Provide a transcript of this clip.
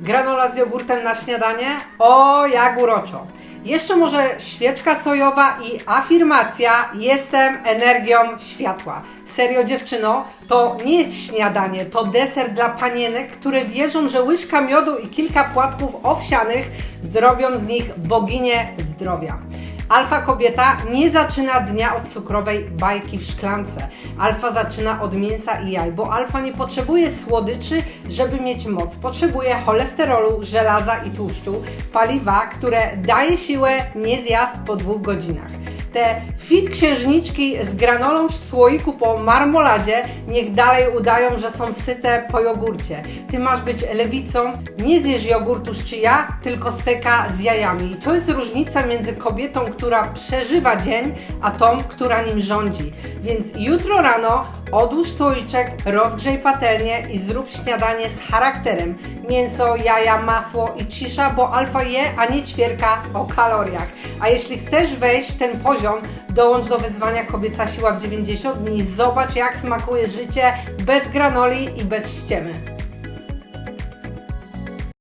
Granola z jogurtem na śniadanie? O, jak uroczo. Jeszcze może świeczka sojowa i afirmacja jestem energią światła. Serio dziewczyno, to nie jest śniadanie, to deser dla panienek, które wierzą, że łyżka miodu i kilka płatków owsianych zrobią z nich boginię zdrowia. Alfa kobieta nie zaczyna dnia od cukrowej bajki w szklance. Alfa zaczyna od mięsa i jaj, bo alfa nie potrzebuje słodyczy, żeby mieć moc. Potrzebuje cholesterolu, żelaza i tłuszczu, paliwa, które daje siłę nie zjazd po dwóch godzinach. Te fit księżniczki z granolą w słoiku po marmoladzie niech dalej udają, że są syte po jogurcie. Ty masz być lewicą, nie zjesz jogurtu z czyja, tylko steka z jajami. I to jest różnica między kobietą, która przeżywa dzień, a tą, która nim rządzi. Więc jutro rano odłóż słoiczek, rozgrzej patelnię i zrób śniadanie z charakterem. Mięso, jaja, masło i cisza, bo alfa je, a nie ćwierka o kaloriach. A jeśli chcesz wejść w ten poziom, dołącz do wyzwania Kobieca Siła w 90 dni. Zobacz, jak smakuje życie bez granoli i bez ściemy.